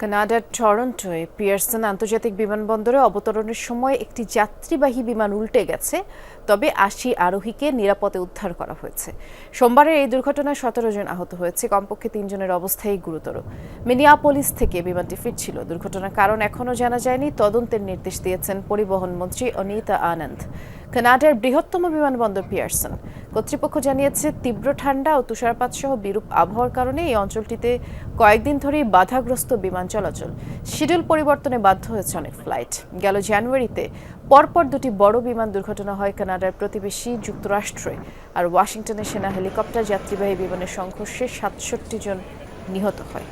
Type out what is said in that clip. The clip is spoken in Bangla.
কানাডার টরন্টোয় পিয়ারসন আন্তর্জাতিক বিমানবন্দরে অবতরণের সময় একটি যাত্রীবাহী বিমান উল্টে গেছে, তবে আশি আরোহীকে নিরাপদে উদ্ধার করা হয়েছে। সোমবারের এই দুর্ঘটনায় সতেরো জন আহত হয়েছে, কমপক্ষে তিনজনের অবস্থাই গুরুতর। মিনিয়াপোলিস থেকে বিমানটি ফিরছিল। দুর্ঘটনার কারণ এখনও জানা যায়নি। তদন্তের নির্দেশ দিয়েছেন পরিবহন মন্ত্রী অনিতা আনন্দ। কানাডার বৃহত্তম বিমানবন্দর পিয়ারসন। কর্তৃপক্ষ জানিয়েছে, তীব্র ঠান্ডা ও তুষারপাত সহ বিরূপ আবহাওয়ার কারণে এই অঞ্চলটিতে কয়েকদিন ধরেই বাধাগ্রস্ত বিমান চলাচল। শিডিউল পরিবর্তনে বাধ্য হয়েছে অনেক ফ্লাইট। গেল জানুয়ারিতে পরপর দুটি বড় বিমান দুর্ঘটনা হয় কানাডার প্রতিবেশী যুক্তরাষ্ট্রে। আর ওয়াশিংটনের সেনা হেলিকপ্টার যাত্রীবাহী বিমানের সংঘর্ষে সাতষট্টি জন নিহত হয়।